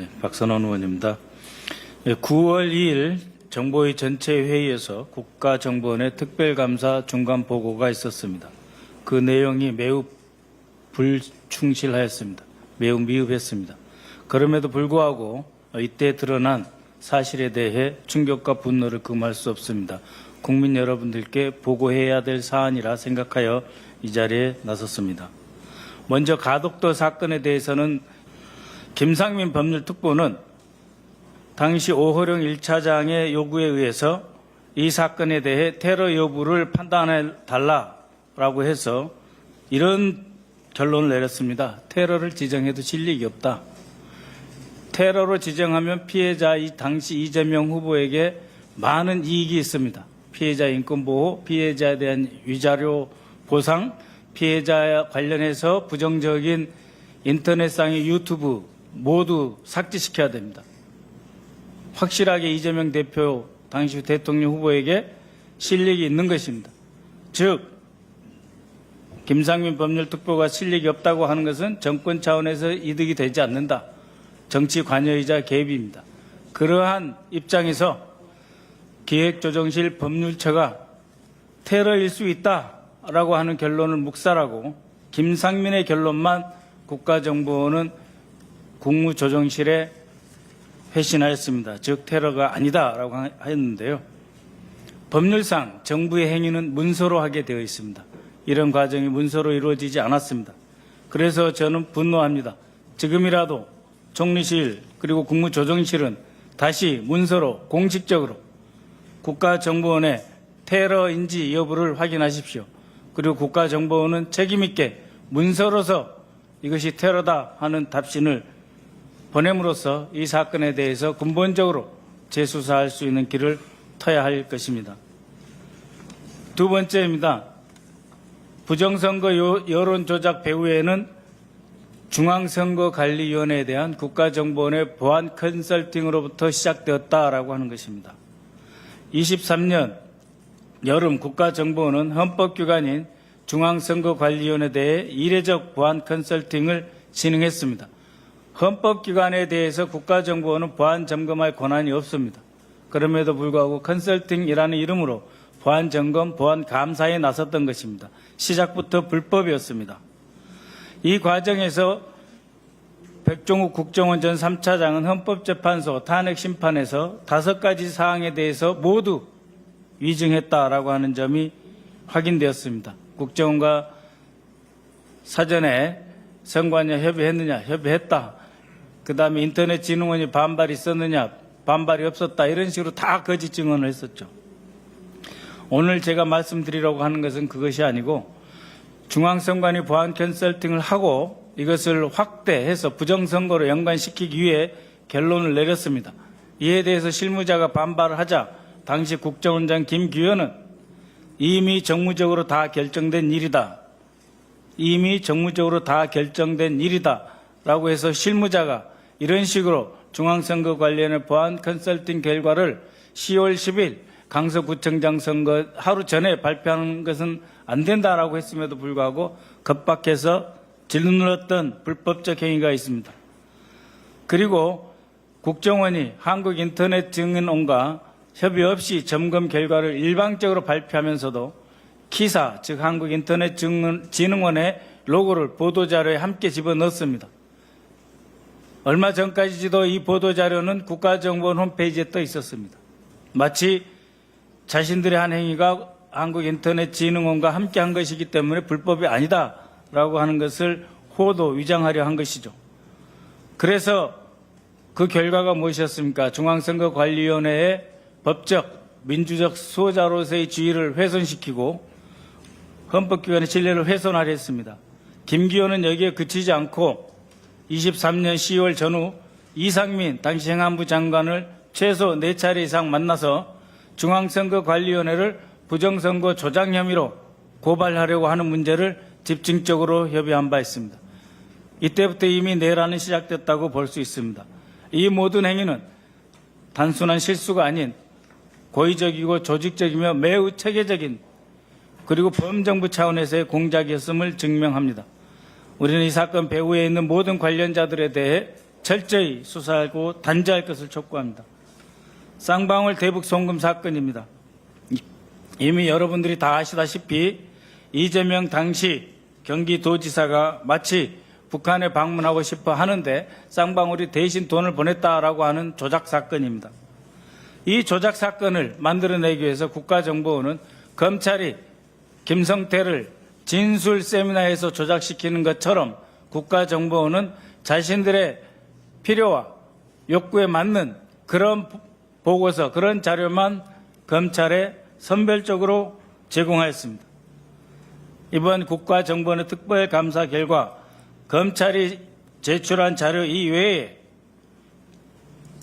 네, 박선원 의원입니다. 9월 2일 정보위 전체 회의에서 국가정보원의 특별감사 중간 보고가 있었습니다. 그 내용이 매우 불충실하였습니다. 매우 미흡했습니다. 그럼에도 불구하고 이때 드러난 사실에 대해 충격과 분노를 금할 수 없습니다. 국민 여러분들께 보고해야 될 사안이라 생각하여 이 자리에 나섰습니다. 먼저 가덕도 사건에 대해서는 김상민 법률특보는 당시 오호령 1차장의 요구에 의해서 이 사건에 대해 테러 여부를 판단해 달라라고 해서 이런 결론을 내렸습니다. 테러를 지정해도 실력이 없다. 테러로 지정하면 피해자 이 당시 이재명 후보에게 많은 이익이 있습니다. 피해자 인권 보호, 피해자에 대한 위자료 보상, 피해자 관련해서 부정적인 인터넷상의 유튜브 모두 삭제시켜야 됩니다. 확실하게 이재명 대표 당시 대통령 후보에게 실력이 있는 것입니다. 즉 김상민 법률특보가 실력이 없다고 하는 것은 정권 차원에서 이득이 되지 않는다. 정치 관여이자 개입입니다. 그러한 입장에서 기획조정실 법률처가 테러일 수 있다라고 하는 결론을 묵살하고 김상민의 결론만 국가정보원은 국무조정실에 회신하였습니다. 즉 테러가 아니다라고 하- 했는데요. 법률상 정부의 행위는 문서로 하게 되어 있습니다. 이런 과정이 문서로 이루어지지 않았습니다. 그래서 저는 분노합니다. 지금이라도 총리실 그리고 국무조정실은 다시 문서로 공식적으로 국가정보원의 테러인지 여부를 확인하십시오. 그리고 국가정보원은 책임있게 문서로서 이것이 테러다 하는 답신을 보냄으로써 이 사건에 대해서 근본적으로 재수사할 수 있는 길을 터야 할 것입니다. 두 번째입니다. 부정선거 요- 여론조작 배후에는 중앙선거관리위원회에 대한 국가정보원의 보안 컨설팅으로부터 시작되었다라고 하는 것입니다. 23년 여름 국가정보원은 헌법기관인 중앙선거관리위원회에 대해 이례적 보안 컨설팅을 진행했습니다. 헌법기관에 대해서 국가정보원은 보안 점검할 권한이 없습니다. 그럼에도 불구하고 컨설팅이라는 이름으로 보안 점검, 보안 감사에 나섰던 것입니다. 시작부터 불법이었습니다. 이 과정에서 백종욱 국정원 전 3차장은 헌법재판소 탄핵 심판에서 다섯 가지 사항에 대해서 모두 위증했다라고 하는 점이 확인되었습니다. 국정원과 사전에 선관위 협의했느냐? 협의했다. 그 다음에 인터넷 진흥원이 반발이 있었느냐? 반발이 없었다. 이런 식으로 다 거짓 증언을 했었죠. 오늘 제가 말씀드리려고 하는 것은 그것이 아니고 중앙선관위 보안 컨설팅을 하고 이것을 확대해서 부정선거로 연관시키기 위해 결론을 내렸습니다. 이에 대해서 실무자가 반발을 하자 당시 국정원장 김규현은 이미 정무적으로 다 결정된 일이다. 이미 정무적으로 다 결정된 일이다. 라고 해서 실무자가 이런 식으로 중앙선거관리원회 보안 컨설팅 결과를 10월 10일 강서구청장 선거 하루 전에 발표하는 것은 안 된다라고 했음에도 불구하고 겁박해서 질문했던 불법적 행위가 있습니다. 그리고 국정원이 한국인터넷 증인원과 협의 없이 점검 결과를 일방적으로 발표하면서도 키사 즉 한국인터넷진흥원의 로고를 보도자료에 함께 집어넣었습니다. 얼마 전까지도 이 보도자료는 국가정보원 홈페이지에 떠 있었습니다. 마치 자신들의 한 행위가 한국인터넷진흥원과 함께 한 것이기 때문에 불법이 아니다라고 하는 것을 호도 위장하려 한 것이죠. 그래서 그 결과가 무엇이었습니까? 중앙선거관리위원회의 법적, 민주적 수호자로서의 지위를 훼손시키고 헌법기관의 신뢰를 훼손하려 했습니다. 김기현은 여기에 그치지 않고 23년 10월 전후 이상민 당시 행안부 장관을 최소 4차례 이상 만나서 중앙선거관리위원회를 부정선거 조작 혐의로 고발하려고 하는 문제를 집중적으로 협의한 바 있습니다. 이때부터 이미 내란은 시작됐다고 볼 수 있습니다. 이 모든 행위는 단순한 실수가 아닌 고의적이고 조직적이며 매우 체계적인 그리고 범정부 차원에서의 공작이었음을 증명합니다. 우리는 이 사건 배후에 있는 모든 관련자들에 대해 철저히 수사하고 단죄할 것을 촉구합니다. 쌍방울 대북 송금 사건입니다. 이미 여러분들이 다 아시다시피 이재명 당시 경기도지사가 마치 북한에 방문하고 싶어 하는데 쌍방울이 대신 돈을 보냈다라고 하는 조작 사건입니다. 이 조작 사건을 만들어내기 위해서 국가정보원은 검찰이 김성태를 진술 세미나에서 조작시키는 것처럼 국가정보원은 자신들의 필요와 욕구에 맞는 그런 보고서, 그런 자료만 검찰에 선별적으로 제공하였습니다. 이번 국가정보원의 특별감사 결과 검찰이 제출한 자료 이외에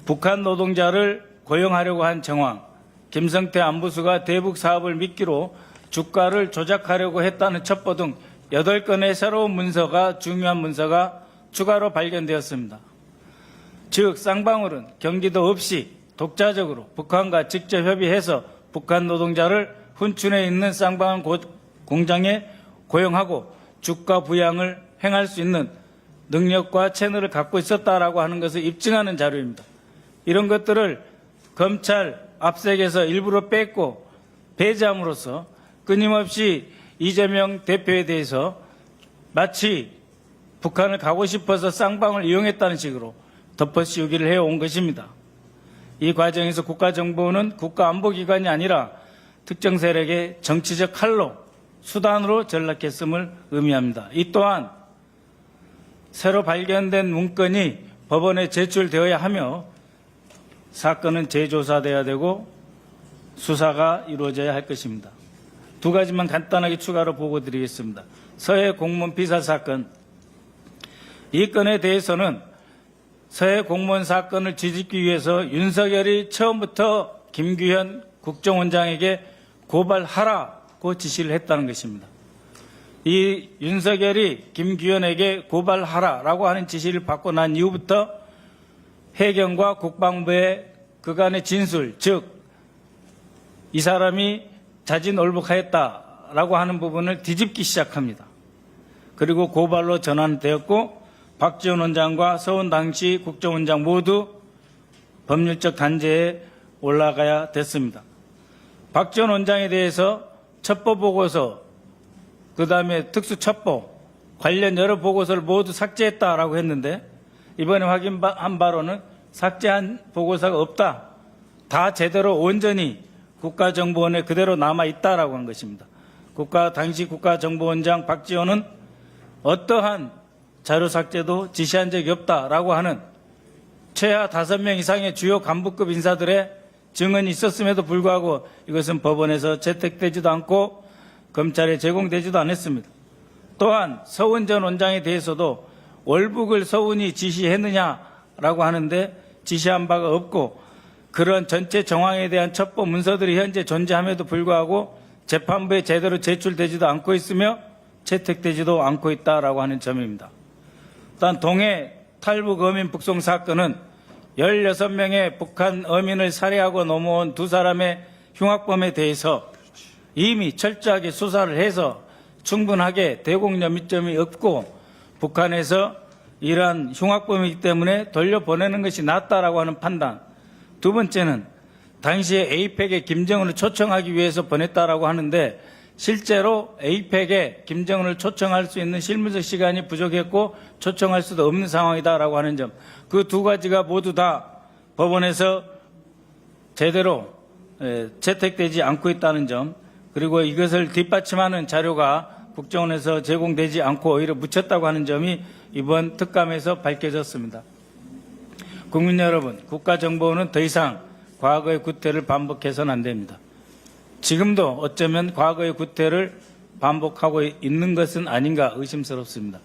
북한 노동자를 고용하려고 한 정황, 김성태 안부수가 대북 사업을 미끼로 주가를 조작하려고 했다는 첩보 등 8건의 새로운 문서가 중요한 문서가 추가로 발견되었습니다. 즉 쌍방울은 경기도 없이 독자적으로 북한과 직접 협의해서 북한 노동자를 훈춘에 있는 쌍방울 고- 공장에 고용하고 주가 부양을 행할 수 있는 능력과 채널을 갖고 있었다라고 하는 것을 입증하는 자료입니다. 이런 것들을 검찰 압색에서 일부러 뺐고 배제함으로써 끊임없이 이재명 대표에 대해서 마치 북한을 가고 싶어서 쌍방을 이용했다는 식으로 덮어씌우기를 해온 것입니다. 이 과정에서 국가정보원은 국가안보기관이 아니라 특정 세력의 정치적 칼로 수단으로 전락했음을 의미합니다. 이 또한 새로 발견된 문건이 법원에 제출되어야 하며 사건은 재조사돼야 되고 수사가 이루어져야 할 것입니다. 두 가지만 간단하게 추가로 보고 드리겠습니다. 서해 공무원 비사 사건. 이 건에 대해서는 서해 공무원 사건을 뒤집기 위해서 윤석열이 처음부터 김규현 국정원장에게 고발하라고 지시를 했다는 것입니다. 이 윤석열이 김규현에게 고발하라라고 하는 지시를 받고 난 이후부터 해경과 국방부의 그간의 진술, 즉 이 사람이 자진올복하였다라고 하는 부분을 뒤집기 시작합니다. 그리고 고발로 전환되었고 박지원 원장과 서훈 당시 국정원장 모두 법률적 단죄에 올라가야 됐습니다. 박지원 원장에 대해서 첩보 보고서 그 다음에 특수 첩보 관련 여러 보고서를 모두 삭제했다라고 했는데 이번에 확인한 바로는 삭제한 보고서가 없다. 다 제대로 온전히 국가정보원에 그대로 남아 있다라고 한 것입니다. 국가 당시 국가정보원장 박지원은 어떠한 자료 삭제도 지시한 적이 없다라고 하는 최하 다섯 명 이상의 주요 간부급 인사들의 증언이 있었음에도 불구하고 이것은 법원에서 채택되지도 않고 검찰에 제공되지도 않았습니다. 또한 서훈 전 원장에 대해서도 월북을 서훈이 지시했느냐라고 하는데 지시한 바가 없고 그런 전체 정황에 대한 첩보 문서들이 현재 존재함에도 불구하고 재판부에 제대로 제출되지도 않고 있으며 채택되지도 않고 있다라고 하는 점입니다. 또한 동해 탈북 어민 북송 사건은 16명의 북한 어민을 살해하고 넘어온 두 사람의 흉악범에 대해서 이미 철저하게 수사를 해서 충분하게 대공 연미점이 없고 북한에서 이러한 흉악범이기 때문에 돌려보내는 것이 낫다라고 하는 판단. 두 번째는 당시에 에이펙에 김정은을 초청하기 위해서 보냈다라고 하는데 실제로 에이펙에 김정은을 초청할 수 있는 실무적 시간이 부족했고 초청할 수도 없는 상황이다라고 하는 점. 그 두 가지가 모두 다 법원에서 제대로 에, 채택되지 않고 있다는 점. 그리고 이것을 뒷받침하는 자료가 국정원에서 제공되지 않고 오히려 묻혔다고 하는 점이 이번 특감에서 밝혀졌습니다. 국민 여러분, 국가정보원은 더 이상 과거의 구태를 반복해서는 안 됩니다. 지금도 어쩌면 과거의 구태를 반복하고 있는 것은 아닌가 의심스럽습니다.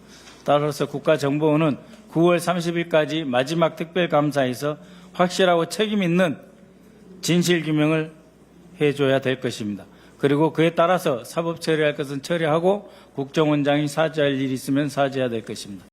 따라서 국가정보원은 9월 30일까지 마지막 특별감사에서 확실하고 책임 있는 진실규명을 해줘야 될 것입니다. 그리고 그에 따라서 사법 처리할 것은 처리하고 국정원장이 사죄할 일이 있으면 사죄해야 될 것입니다.